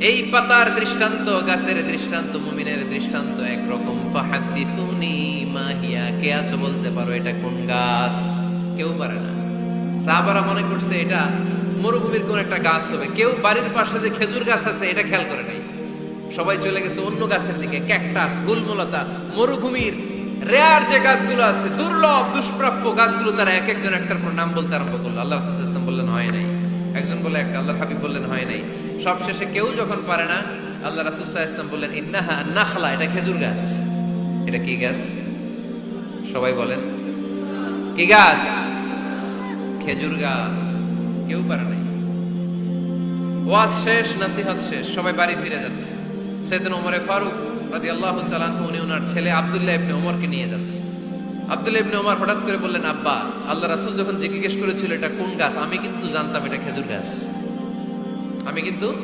এই পাতার দৃষ্টান্ত, গাছের দৃষ্টান্ত, মুমিনের দৃষ্টান্ত একরকম। মাহিয়া, কে আছো বলতে পারো এটা কোন গাছ? কেউ পারে না। সাহাবারা মনে করছে এটা মরুভূমির কোন একটা গাছ হবে। কেউ বাড়ির পাশে যে খেজুর গাছ আছে, এটা খেয়াল করে নাই। সবাই চলে গেছে অন্য গাছের দিকে, ক্যাকটাস, গুলমলতা, মরুভূমির রেয়ার যে গাছগুলো আছে, দুর্লভ, দুষ্প্রাপ্য গাছগুলো তারা এক একজন একটার পর নাম বলতে আরম্ভ করল। আল্লাহ বললেন, হয় নাই। একজন বলে একটা, আল্লাহর হাবিব বললেন, হয় নাই। সব শেষে কেউ যখন পারে না, আল্লাহ রাসূল ইসলাম বললেন, ইন্নাহা নাখলা, এটা খেজুর গাছ। এটা কি গাছ? সবাই বলেন, কি গাছ? খেজুর গাছ। কেউ পারে নাই। ওয়াজ শেষ, নাসিহাত শেষ, সবাই বাড়ি ফিরে যাচ্ছে। সেদিন ওমরে ফারুক রাদি আল্লাহ চালানহু উনি ওনার ছেলে আবদুল্লাহ ইবনে ওমরকে নিয়ে যাচ্ছে। আব্দুল্লাহ ইবনে ওমর হঠাৎ করে বললেন, আব্বা আল্লাহ রাসুল যখন জিজ্ঞেস করেছিল এটা কোন গাছ, আমি কিন্তু জানতাম এটা খেজুর গাছ। আমি কিন্তু